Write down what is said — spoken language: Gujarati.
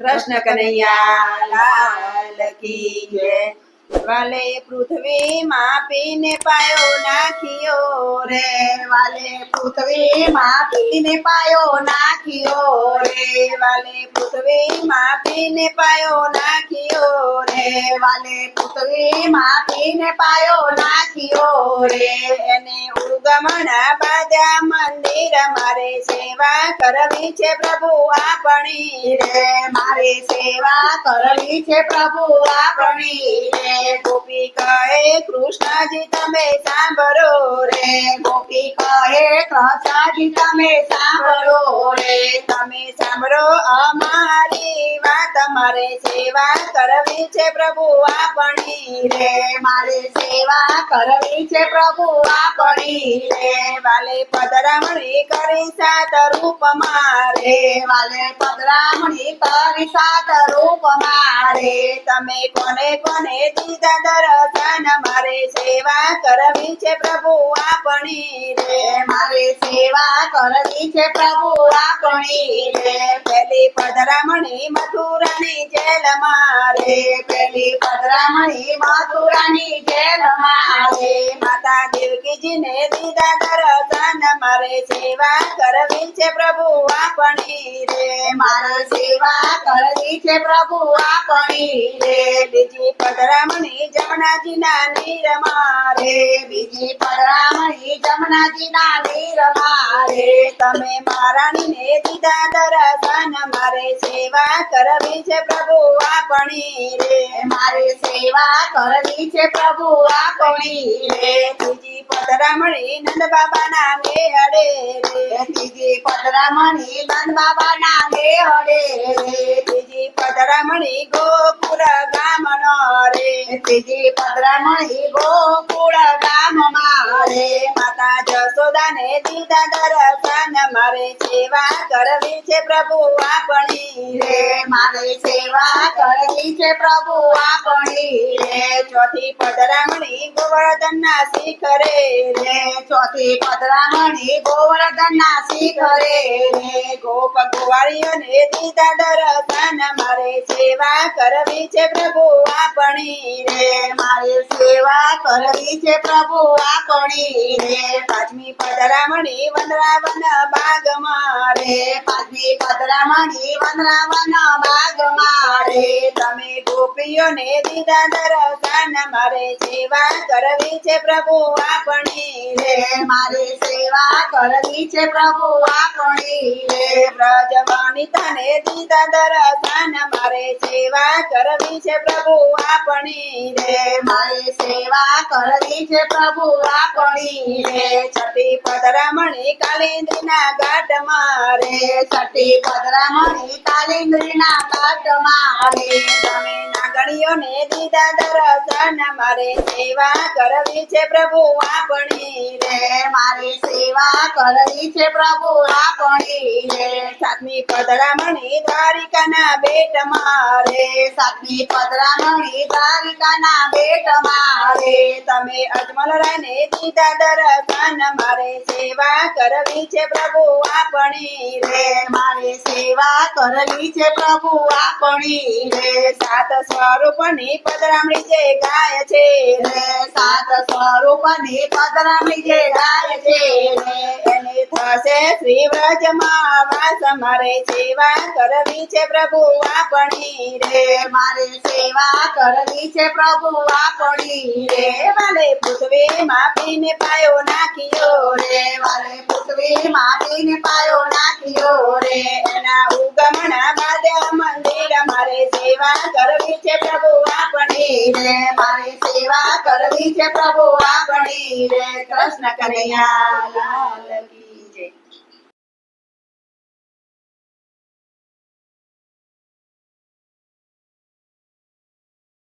કૃષ્ણ કનૈયા, લાલ કી જય. વાલે પૃથ્વી માપીને પાયો નાખ્યો રે. વાલે પૃથ્વી માપીને પાયો નાખ્યો રે. વાલે પૃથ્વી માપીને પાયો નાખ્યો રે. વાલે પૃથ્વી માપીને પાયો નાખ્યો કરવી છે પ્રભુ આપણી રે. મારે સેવા કરવી છે પ્રભુ આપણી રે. ગોપી કહે, કૃષ્ણજી, તમે સાંભળો રે. ગોપી કહે કૃષ્ણજી તમે સાંભળો રે તમે સાંભળો અમારી વાત. મારે સેવા કરવી છે પ્રભુ આપણી રે. મારે સેવા કરવી છે પ્રભુ આપણી રે. વાલે પધરામણી કરી સાત રૂપ મારે વાલે પધરામણી કરી સાત રૂપ મારે તમે કોને કોને દીધા દર્શન મારે સેવા કરવી છે પ્રભુ આપણી રે. મારી સેવા કરવી છે પ્રભુ આપણી રે. પેલી પદરામણી મથુરાની જેલ મારે. પેલી પદરામણી મથુરાની જેલ મારે. માતા દેવકીજીને દીધા દર્શન મારે સેવા કરવી છે પ્રભુ, આપણી રે. મારે સેવા કરવી છે પ્રભુ, આપણી રે. બીજી પદરામણી જમનાજીના નીર મારે. બીજી પદરામણી જમનાજીના નીર મારે. તમે મહારાણીને દીધા દર્શન મારે સેવા કરવી છે પ્રભુ, આપણી રે. મારે સેવા કરવી છે પ્રભુ, આપણી રે. બીજી પદરામણી નંદ બાબા ના બાબાના મેળે રે. ત્રીજી પદરામણી નંદ બાબાના મેળે રે. ત્રીજી પદરામણી ગોકુળ ગામનો રે ત્રીજી પદરામણી ગોકુળ ગામમાં રે માતા જશોદાને દીધા દર્શન મારે સેવા કરવી છે પ્રભુ આપણી રે. મારે સેવા કરવી છે પ્રભુ આપણી રે. ચોથી પધરામણી ગોવર્ધન ના શિખરે રે. ચોથી પધરામણી ગોવર્ધન ના શિખરે રે. ગોપ ગોવાળીઓને દીધા દર્શન. મારે સેવા કરવી છે પ્રભુ આપણી રે. મારે સેવા કરવી છે પ્રભુ આપણી રે. પાંચમી પદરામણી વનરાવન બાગ મારે પાંચમી પદરામણી વનરાવન બાગમાં મારે તમે ગોપીઓને દીધા દર્શન મારે સેવા કરવી છે પ્રભુ આપણી મારે સેવા કરવી છે પ્રભુ આપણી રે. વનિતાને દીધા દર્શન મારે સેવા કરવી છે પ્રભુ આપણી મારે સેવા કરવી છે પ્રભુ આપણી રે. છઠ્ઠી પદરામણી કાલિંદીના ઘાટ મારે. સતી પદરામણી કાલિંદ્રીના કાટમાં મારે. તમે નાગણીઓને દીધા દર્શન મારે સેવા કરવી છે પ્રભુ આપણી રે. મારે સેવા કરવી છે પ્રભુ, આપણી સાતમી પદરામણી દ્વારિકાના બેટ મારે. સાતમી પદરામણી દ્વારિકાના બેટ મારે. તમે અજમલ રાયને દીધા દર્શન મારે સેવા કરવી છે પ્રભુ, આપણી રે. મારે સેવા કરવી છે પ્રભુ, આપણી રે. સાત સ્વરૂપની પદરામણી જે ગાય છે રે. સાત સ્વરૂપની પદરામણી જે ગાય છે, એને થશે શ્રી વ્રજમાં વાસ. મારે સેવા કરવી છે પ્રભુ, આપણી રે. મારે સેવા કરવી છે પ્રભુ, આપણી રે. વાલે પૃથ્વી માપીને પાયો નાખ્યો રે. વાલે પૃથ્વી માટીને પાયો નાખ્યો રે. એના ઉગમણા બાદ મારે સેવા કરવી છે પ્રભુ, આપણી રે. મારે સેવા કરવી છે પ્રભુ, આપણી રે. કૃષ્ણ કનૈયા, લાલ